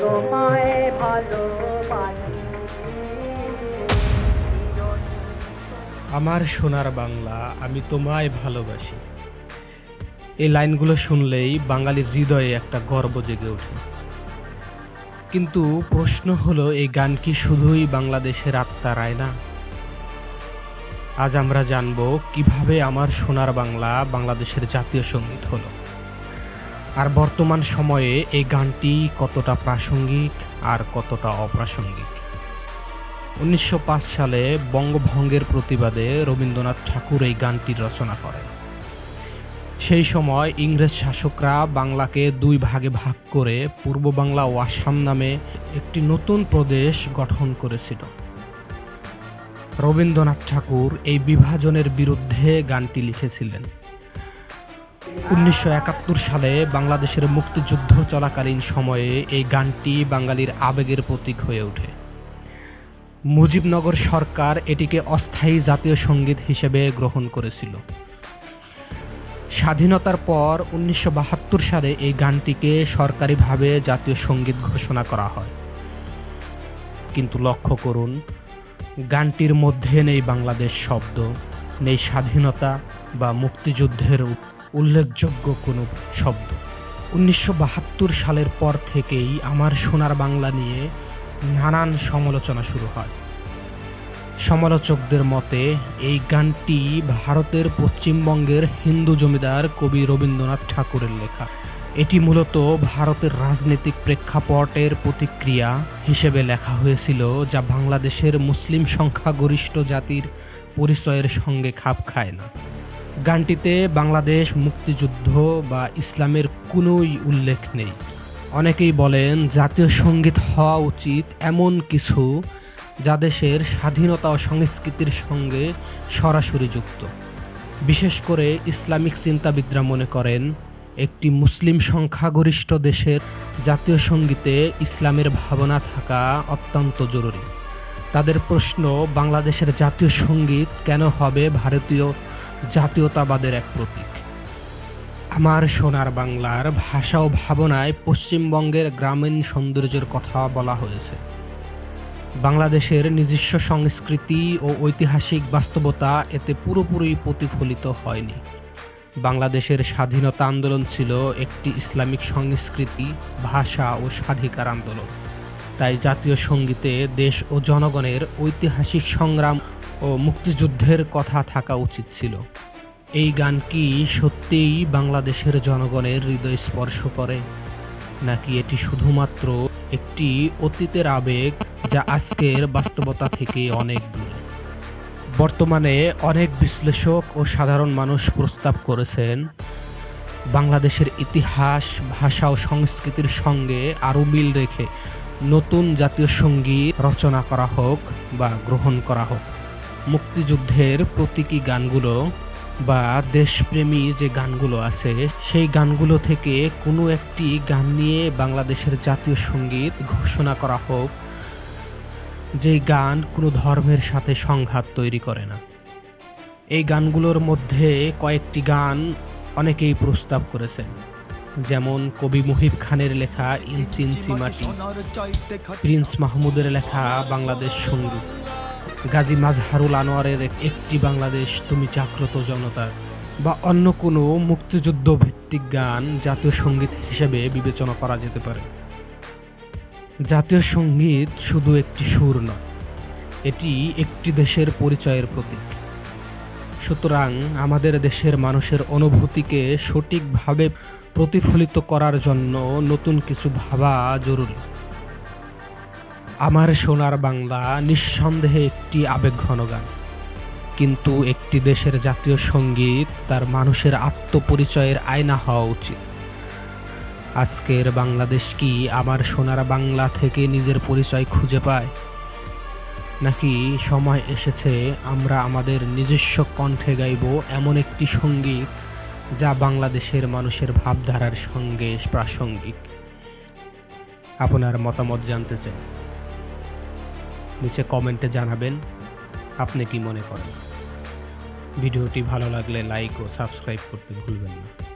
তোমায় ভালোবাসি। আমার সোনার বাংলা আমি তোমায় ভালোবাসি। এই লাইনগুলো শুনলেই বাঙালির হৃদয়ে একটা গর্ব জেগে ওঠে। কিন্তু প্রশ্ন হলো, এই গান কি শুধুই বাংলাদেশের আত্মার আয়না? আজ আমরা জানব, কীভাবে আমার সোনার বাংলা বাংলাদেশের জাতীয় সংগীত হলো? আর বর্তমান সময়ে এই গানটি কতটা প্রাসঙ্গিক আর কতটা অপ্রাসঙ্গিক? উনিশশো পাঁচ সালে বঙ্গভঙ্গের প্রতিবাদে রবীন্দ্রনাথ ঠাকুর এই গানটি রচনা করেন। সেই সময় ইংরেজ শাসকরা বাংলাকে দুই ভাগে ভাগ করে পূর্ব বাংলা ও আসাম নামে একটি নতুন প্রদেশ গঠন করেছিল। রবীন্দ্রনাথ ঠাকুর এই বিভাজনের বিরুদ্ধে গানটি লিখেছিলেন। উনিশশো একাত্তর সালে বাংলাদেশের মুক্তিযুদ্ধ চলাকালীন সময়ে এই গানটি বাঙালির আবেগের প্রতীক হয়ে ওঠে। মুজিবনগর সরকার এটিকে অস্থায়ী জাতীয় সংগীত হিসেবে গ্রহণ করেছিল। স্বাধীনতার পর উনিশশো বাহাত্তর সালে এই গানটিকে সরকারিভাবে জাতীয় সংগীত ঘোষণা করা হয়। কিন্তু লক্ষ্য করুন, গানটির মধ্যে নেই বাংলাদেশ শব্দ, নেই স্বাধীনতা বা মুক্তিযুদ্ধের উল্লেখযোগ্য কোনো শব্দ। উনিশশো বাহাত্তর সালের পর থেকেই আমার সোনার বাংলা নিয়ে নানান সমালোচনা শুরু হয়। সমালোচকদের মতে, এই গানটি ভারতের পশ্চিমবঙ্গের হিন্দু জমিদার কবি রবীন্দ্রনাথ ঠাকুরের লেখা। এটি মূলত ভারতের রাজনৈতিক প্রেক্ষাপটের প্রতিক্রিয়া হিসেবে লেখা হয়েছিল, যা বাংলাদেশের মুসলিম সংখ্যাগরিষ্ঠ জাতির পরিচয়ের সঙ্গে খাপ খায় না। গানটিতে বাংলাদেশ মুক্তিযুদ্ধ বা ইসলামের কোনোই উল্লেখ নেই। অনেকেই বলেন জাতীয় সংগীত হওয়া উচিত এমন কিছু যা দেশের স্বাধীনতা ও সংস্কৃতির সঙ্গে সরাসরি যুক্ত। বিশেষ করে ইসলামিক চিন্তাবিদরা মনে করেন, একটি মুসলিম সংখ্যাগরিষ্ঠ দেশের জাতীয় সঙ্গীতে ইসলামের ভাবনা থাকা অত্যন্ত জরুরি। তাদের প্রশ্ন, বাংলাদেশের জাতীয় সংগীত কেন হবে ভারতীয় জাতীয়তাবাদের এক প্রতীক? আমার সোনার বাংলার ভাষা ও ভাবনায় পশ্চিমবঙ্গের গ্রামীণ সৌন্দর্যের কথা বলা হয়েছে। বাংলাদেশের নিজস্ব সংস্কৃতি ও ঐতিহাসিক বাস্তবতা এতে পুরোপুরি প্রতিফলিত হয়নি। বাংলাদেশের স্বাধীনতা আন্দোলন ছিল একটি ইসলামিক সংস্কৃতি, ভাষা ও স্বাধিকার আন্দোলন। তাই জাতীয় সঙ্গীতে দেশ ও জনগণের ঐতিহাসিক সংগ্রাম ও মুক্তিযুদ্ধের কথা থাকা উচিত ছিল। এই গান কি সত্যিই বাংলাদেশের জনগণের হৃদয় স্পর্শ করে? নাকি এটি শুধুমাত্র একটি অতীতের আবেগ যা আজকের বাস্তবতা থেকে অনেক দূরে? বর্তমানে অনেক বিশ্লেষক ও সাধারণ মানুষ প্রস্তাব করেছেন, বাংলাদেশের ইতিহাস, ভাষা ও সংস্কৃতির সঙ্গে আরও মিল রেখে নতুন জাতীয় সংগীত রচনা করা হোক বা গ্রহণ করা হোক। মুক্তিযুদ্ধের প্রতীকী গানগুলো বা দেশপ্রেমী যে গানগুলো আছে, সেই গানগুলো থেকে কোনো একটি গান নিয়ে বাংলাদেশের জাতীয় সংগীত ঘোষণা করা হোক যেই গান কোনো ধর্মের সাথে সংঘাত তৈরি করে না। এই গানগুলোর মধ্যে কয়েকটি গান অনেকেই প্রস্তাব করেছেন। যেমন কবি মুহিব খানের লেখা ইঞ্চি ইঞ্চি মাটি, প্রিন্স মাহমুদের লেখা বাংলাদেশ সংগীত গাজী মাজহারুল আনোয়ারের একটি বাংলাদেশ তুমি জাগ্রত জনতার বা অন্য কোনো মুক্তিযুদ্ধ ভিত্তিক গান জাতীয় সংগীত হিসেবে বিবেচনা করা যেতে পারে। জাতীয় সংগীত শুধু একটি সুর নয়, এটি একটি দেশের পরিচয়ের প্রতীক। সুতরাং আমাদের দেশের মানুষের অনুভূতিকে সঠিকভাবে প্রতিফলিত করার জন্য নতুন কিছু ভাবা জরুরি। আমার সোনার বাংলা নিঃসন্দেহে একটি আবেগঘন গান। কিন্তু একটি দেশের জাতীয় সংগীত তার মানুষের আত্মপরিচয়ের আয়না হওয়া উচিত। আজকের বাংলাদেশ কি আমার সোনার বাংলা থেকে নিজের পরিচয় খুঁজে পায়? নাকি সময় এসেছে, আমরা আমাদের নিজস্ব কণ্ঠে গাইব এমন একটি সংগীত যা বাংলাদেশের মানুষের ভাবধারার সঙ্গে প্রাসঙ্গিক। আপনার মতামত জানতে চাই। নিচে কমেন্টে জানাবেন আপনি কি মনে করেন। ভিডিওটি ভালো লাগলে লাইক ও সাবস্ক্রাইব করতে ভুলবেন না।